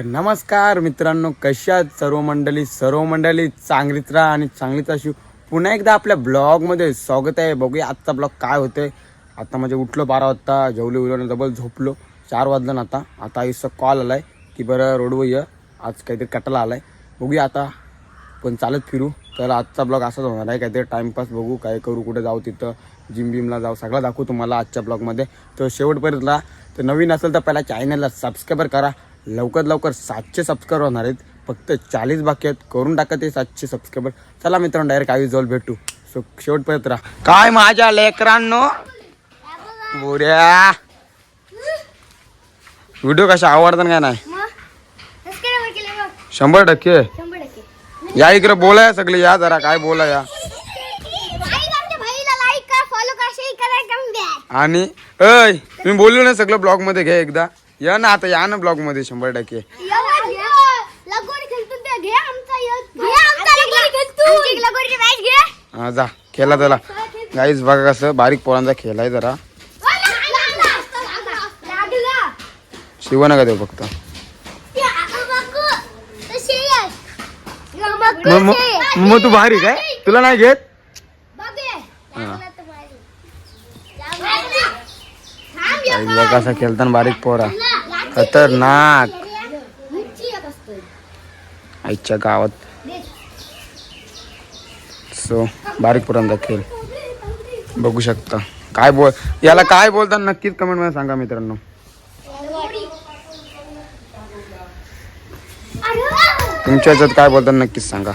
तर नमस्कार मित्रांनो कशा सर्व मंडळी? सर्व मंडळी चांगलीच राहा आणि चांगलीच अशी पुन्हा एकदा आपल्या ब्लॉगमध्ये स्वागत आहे. बघूया आजचा ब्लॉग काय होतंय. आता म्हणजे उठलो बारा वाजता जेवले उलवलं डबल झोपलो. चार वाजलं ना आता. आता आयुष्य कॉल आलाय की बरं रोडवर ये. आज काहीतरी कटाला आलाय. बघूया आता पण चालत फिरू. तर आजचा ब्लॉग असाच होणार आहे. काहीतरी टाइमपास बघू काय करू कुठे जाऊ तिथं. जिम बिमला जाऊ सगळं दाखवू तुम्हाला आजच्या ब्लॉगमध्ये. तर शेवटपर्यंत तर नवीन असेल तर पहिला चॅनलला सबस्क्राईबर करा. लवकर लवकर सातशे सबस्क्राईबर होणार आहेत. फक्त चाळीस बाकी आहेत. करून टाका ते सातशे सबस्क्राईबर चला मित्रांनो डायरेक्ट आयुष जवळ भेटू. सो शेवटपर्यंत राहा. काय माझ्या लेकरांनो? बोऱ्या. व्हिडिओ कशा आवडतात काय नाही? शंभर टक्के. या इकडे बोलाय सगळे या जरा काय बोला या. आणि अय मी बोललो ना सगळं ब्लॉगमध्ये घे एकदा. या ना आता या ना ब्लॉगमध्ये शंभर टक्के. लगोरी खेळतो ते घे आमचा घे आमचा लगोरी खेळतो लगोरीची मॅच घे. हा जा. खेळा त्याला. गाईच बघा कसं बारीक पोरांचा खेळ आहे जरा. शिव नका देऊ फक्त. मग तू भारी काय? तुला नाही घेत? कसं खेळताना बारीक पोरा. खतरनाक. आईच्या गावात. सो बारीक पोरांचा खेळ. बघू शकता. काय बोल याला काय बोलतात नक्कीच कमेंटमध्ये सांगा मित्रांनो. तुमच्या याच्यात काय बोलतात नक्कीच सांगा.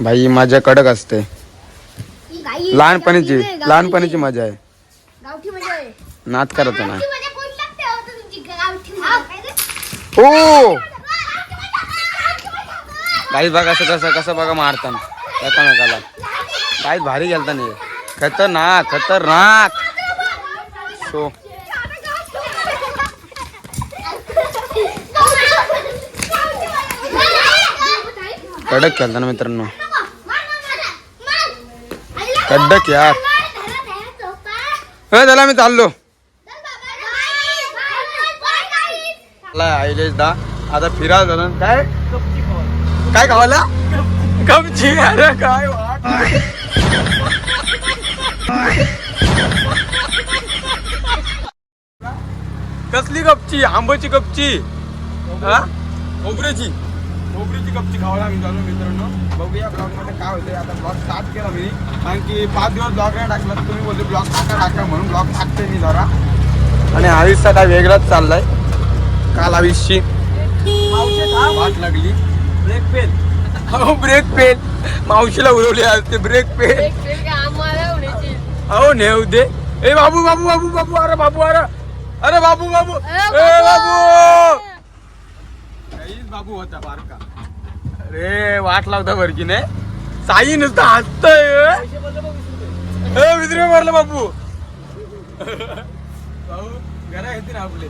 भाई माझ्या कडक असते. लहानपणीची लहानपणीची मजा आहे. गावठी आहे नाच हो तर तुमची गावठी मजा हो. काही बघा असं कसं कसं बघा मारताना एकामेकाला काही भारी गेलता नाही खतरनाक खतरनाक. सो कडक खेळता ना मित्रांनो कडक यार त्याला मी चाललो. आईलेच दा आता फिरायला झालं काय? काय खावाला कपची अरे काय वाट कसली कपची आंब्याची कपची हा? खोबऱ्याची. खोबरीची कपची खावायला मी चालू मित्रांनो. बघूया ब्लॉगमध्ये काय होते आता ब्लॉग स्टार्ट केला मी. कारण की पाच दिवस ब्लॉग नाही टाकला तुम्ही बोलते ब्लॉग टाका टाका म्हणून ब्लॉग टाकते मी जरा. आणि आयुषचा काय वेगळाच चाललाय. काल आयुषची वाट लागली. ब्रेक पेन हो ब्रेक पेन मावशीला उडवली आज ते ब्रेक पेन हो नेऊ दे. ए बाबू बाबू बाबू बाबू अरे बाबू अरे. अरे बाबू बाबू. ए बाबू. बाबू होता बारका. अरे वाट लावता वरची ने साई नुसतं हसतय ए. विद्रे मारलं बाबू. भाऊ घरा येते ना आपले.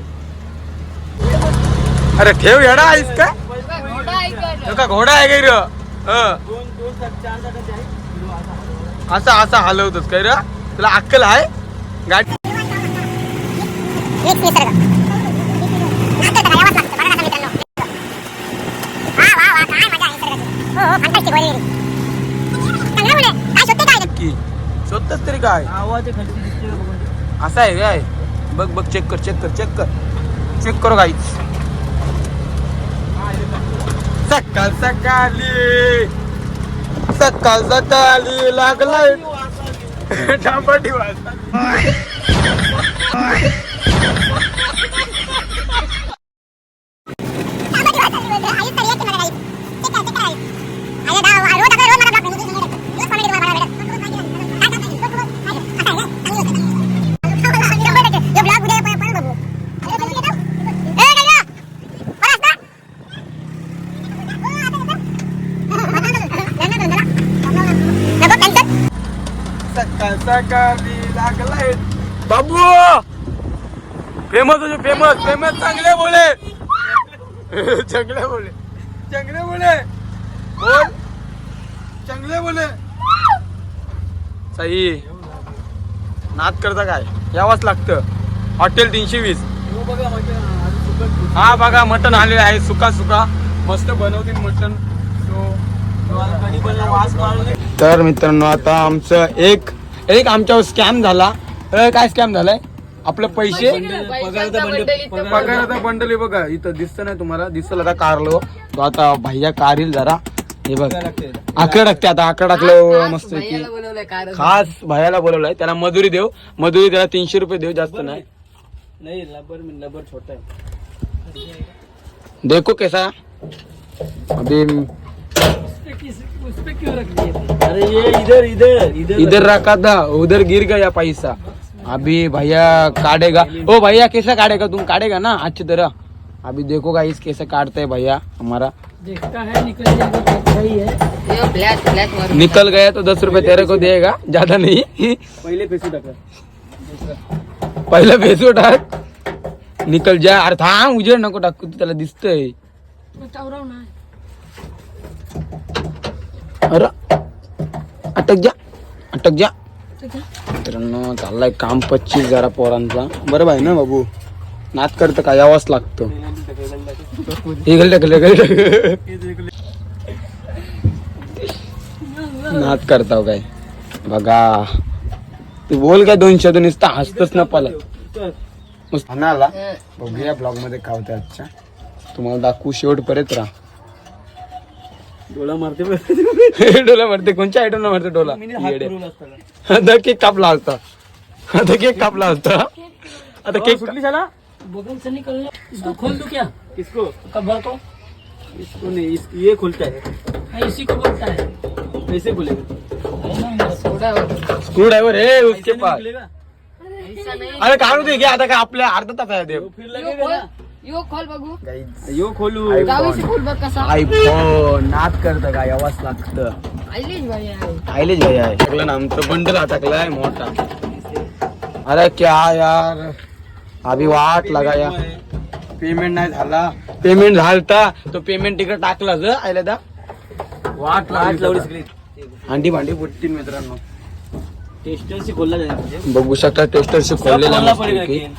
अरे ठेव येडा आहेस का? का घोडा आहे काय र असा असा हलवतोस काय र? तुला अक्कल आहे? गाडी शोधतच तरी काय? असं आहे काय बघ बघ चेक कर चेक कर चेक कर. चेक करू काहीच सकाळ सकाळी. सकाळ सकाळी लागलाय. टांबाटी वाजता सकाळ लागलाय. बाबू! फेमस होते फेमस फेमस. चांगले बोले. चांगले बोले. चांगले बोले. बोल. चांगले बोले. सही नाद करता काय? यावंच लागतं. हॉटेल तीनशे वीस. हा बघा मटन आलेलं आहे. सुका सुका. मस्त बनवतील मटन तर मित्रांनो आता आमचं एक एक आमच्यावर स्कॅम झाला. अ, काय स्कॅम झालाय? आपले पैसे पगाराचा बंडल आहे बघा इथं दिसत नाही तुम्हाला. दिसल आता कारलो. तो आता भैया कारल जरा. हे बघ. आकडा टाकते आता आकडा टाकलं मस्त की खास भैयाला बोलवलाय. त्याला मजुरी देऊ. मजुरी त्याला तीनशे रुपये देऊ जास्त नाही. नहीं लबर छोटा है देखो कैसा? अभी उस पे क्यों रख दिए अरे ये इधर इधर इधर। इधर रखा था उधर गिर गया पैसा। अभी भैया काटेगा। ओ भैया कैसा काटेगा? तुम काटेगा ना? अच्छी तरह। अभी देखो गाइस कैसे काटते हैं भैया हमारा। देखता है निकल जाएगा तो अच्छा ही है। निकल गया तो दस रुपए तेरे को देगा ज़्यादा नहीं। पहले पैसे पहिला भेसो टाक निकल जाए अरे थांब उजेड नको टाकू तू त्याला दिसतंय अरे अटक जा अटक जा. मित्रांनो चाललाय काम पच्चीस जरा पोरांचा. बरोबर आहे ना बाबू? नाच करतं काय? यावंच लागतं. हे गल टाकलं नाच करताव काय? बघा. तू बोल काय दोन शब्द नुसतं हसतच ना पाला आला. बघूया ब्लॉगमध्ये काय होतं आजच्या. तुम्हाला दाखवू शेवटपर्यंत राहा. डोळा मारते डोला मारते आयटमला मारते डोला? असता आता केक कापला होता आता केक कापला होता आता केक कुठली झाला बगल से निकल इसको खोल दूँ क्या? किसको कब्र को इसको नहीं इस, ये खुलता है। इसी को बोलता है। कैसे खुलेगा स्क्रू ड्रायव्हर हे उसके पास। अरे काढू दे घ्या आता काय आपल्या अर्धा तास आहे ते फिर लगेगा ना। यो खोल बघू. यो खोलू. गावीशी खोल बघ कसा. आयफोन नाच करतं काय आवाज लागतं. आईलीच बाई आहे. आयलेच भाई आहे. आमचं बंडल अटकलाय मोठा. अरे क्या यार. अभी वाट लगाया पेमेंट नाही. झाला. पेमेंट झालता. तो पेमेंट तिकडे टाकला ज आयला दा वाट आठ लावली लागली सगळी. अंडी भांडी फुटतील मित्रांनो. टेस्टर से खोलना जाएगा मुझे बघू शकता टेस्टरशी खोललेला खोलना मस्त पड़ेगा पैकी. हे बी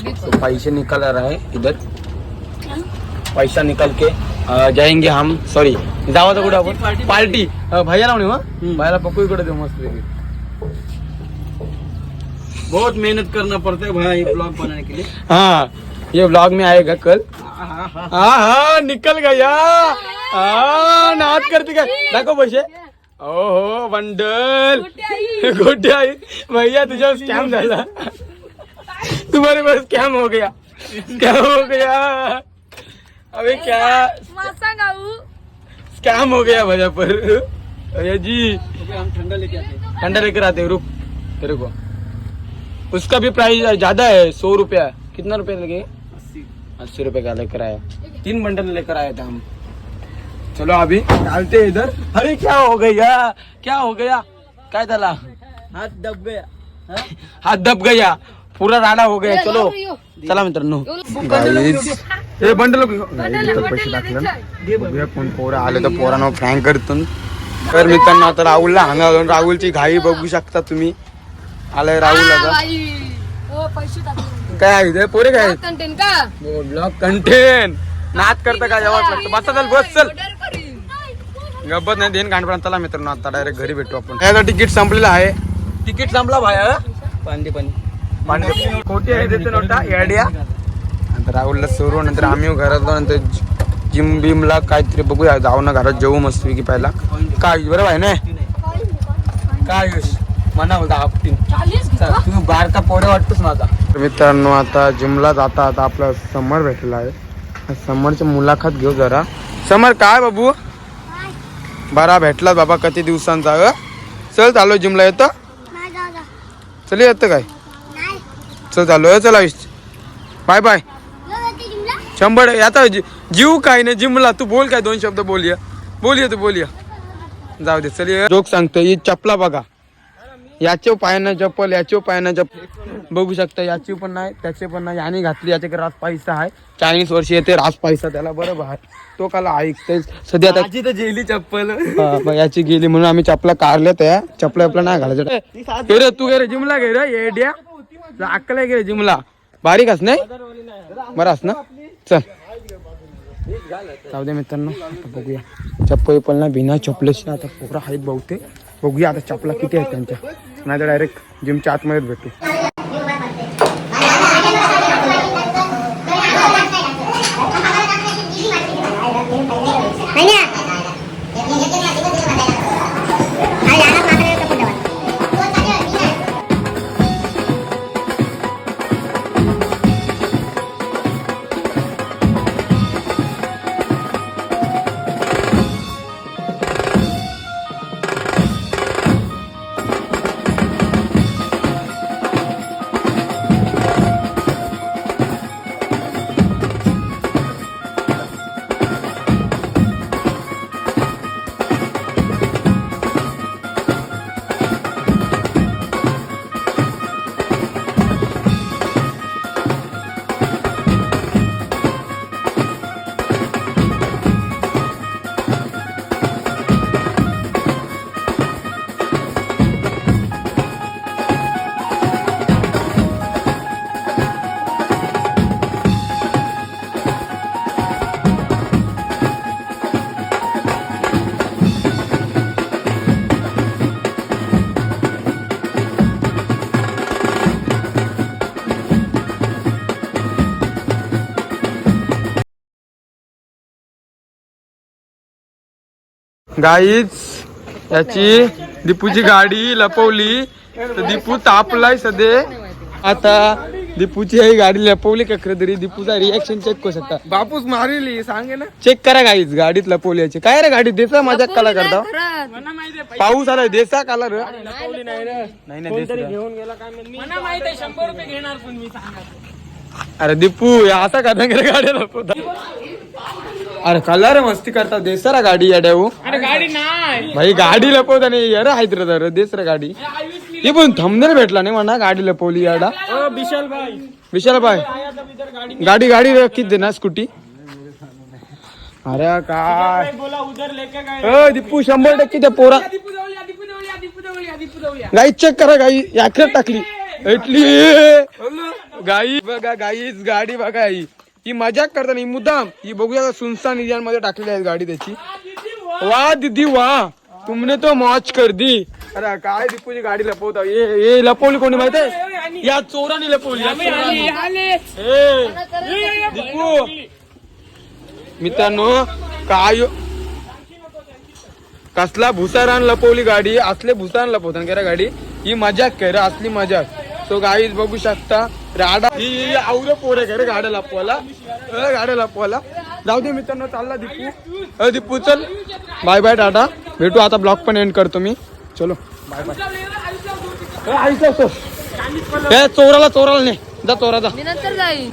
तो पैसे निकल रहा है इधर पैसा निकल के जाएंगे हम सॉरी जावा कुठे आपण पार्टी- भैया मग हम्म. भैयाला पक्कू इकडे देऊ मस्त पैकी. बहुत मेहनत करना पड़ता है भाई ब्लॉग बनाने के लिए हाँ ये ब्लॉग में आएगा कल। हाँ, हाँ, हाँ। हाँ निकल गया। हाँ नाच करते काय दाखव पैसे ओहो बंडल गोटे आई। भैया तुझ्या स्कॅम झाला तुम्हारे पास स्कॅम हो गया? स्कॅम हो गया? अबे क्या? स्कैम हो गया भैया पर? भैया जी। हम ठंडा लेके आते ठंडा लेकर आते रुक। तेरे को। उसका भी प्राइस ज़्यादा है सौ रुपया। कितना रुपया लगे? अस्सी। अस्सी रुपए का लेकर आया। तीन बंडल लेकर आए थे हम। चलो अभी डालते हैं इधर। अरे क्या हो गया? क्या हो गया? काय झाला हाथ दब गया। हाथ दब गया। पूरा राडा हो गया चलो। चला मित्रांनो। हे बंडल पैसे टाकलं कोण पोरं आले तर पोरांना फ्रँक करतो तर मित्रांनो आता राहुलला हांगा राहुलची घाई बघू शकता तुम्ही. आलाय राहुल आता. पैसे टाकले. काय आहे? पोरे काय कंटेंट का? ब्लॉग कंटेन नाच करता काय यावंच लागतं बस चल बस चल. गप्पत नाही देन गाणपर्यंत चला मित्रांनो आता डायरेक्ट घरी भेटू आपण. याचं तिकीट संपलेलं आहे. तिकीट संपला भाया पांडे पाणी पांडे खोटी आहे देते नोटा आयडिया नंतर राहुलला सुरू नंतर आम्ही घरात जाऊ, नंतर जिम बिमला काहीतरी बघूया. जाऊ ना घरात जेवू मस्त की पहिला काय बरोबर आहे ना काय म्हणा होता आपटीन तू बारका पोरे वाटतोस माझा. मित्रांनो आता जिमला जाता आता आपला समर भेटला आहे. समरची मुलाखत घेऊ जरा. समर काय बाबू? बरा भेटला बाबा किती दिवसांचा चल चालू जिमला येतं. चल येतं काय? चल चालू चला विश बाय बाय. शंभर आता जीव काय नाही जिमला तू बोल काय दोन शब्द बोलूया. बोलूया तू बोलूया. जाऊ दे चल जोक सांगतो ही चपला बघा. याचे पायांना चप्पल याचे पायांना चप्पल बघू शकता याची पण नाही त्याचे पण नाही. याने घातली याच्याकडे रास पैसा आहे. चाळीस वर्ष येते रास पैसा त्याला बरोबर आहे. तो काला ऐकते सध्या माझी तर जेली चप्पल. याची गेली म्हणून आम्ही चपला काढल्या त्या चपला आपला नाही घालायचं. हे रे तू गे रे जिमला गे रे येड्या. अक्कल गेले जिमला. बारीक अस नाही? बरास ना? चल. जाऊ दे मित्रांनो बघूया. चप्पल पण ना बिना चपलेचे आता पोरं आहेत बहुतेक. बघूया आता चपला किती आहेत त्यांच्या. नाही तर डायरेक्ट जिमच्या आतमध्येच भेटू. गाईच याची दीपूची गाडी लपवली. तर दीपू तापलाय सध्या. आता दीपूची ही गाडी लपवली का खरं तरी? दीपूचा रिएक्शन चेक करू शकता. बापूस मारिली सांगे ना. चेक करा गाईच गाडीत लपवली याची. काय रे गाडी? देसा मजाक कला करता. पाऊस आलाय देसा काला रे. नाही ना. मला माहीत आहे शंभर रुपये घेणार पण मी सांगा. अरे दीपू या असा का रे गाडी लपवता अरे कला रे मस्ती करता. देसा रे गाडी याड्याऊ अरे गाडी नाही. भाई गाडी लपवता नाही. यार आहेत रे तर देस रे गाडी. हे पण थंबनेल भेटला नाही म्हणा गाडी लपवली याडा. विशाल भाई. विशाल भाई. गाडी गाडी किती देणार स्कूटी अरे काय? बोला दीपू शंभर टक्के त्या पोरा या या या या गाई चेक करा गाई याकडे टाकली. इटली. गाई बघा गाईच गाडी बघा ही. ही मजाक करता ही मुद्दाम. ही बघूया सुनसानमध्ये टाकलेली आहे गाडी त्याची. वाह दीदी वाह तुमने तो मौज कर दी. अरे काय दीपूची गाडी लपवता? ये ये लपवली कोणी माहिती आहे? या चोराने लपवली या चोराने. आले. ए, दीपू. मित्रांनो काय कसला भुसारान लपवली गाडी असले भुसारान लपवतात का रे गाडी. ही मजाक काय रे असली मजाक. सो गाईज बघू शकता राडा ही आवड पोरे घरे रे गाड्या लापवाला गाड्या लापवाला जाऊ दे मित्रांनो चालला दीपू. अ दीपू चल. Bye bye tata. भेटू आता ब्लॉग पण एंड करतो मी. चलो बाय बाय ऐकलं चोराला चोराला नाही जा चोरा जा. नंतर जाईल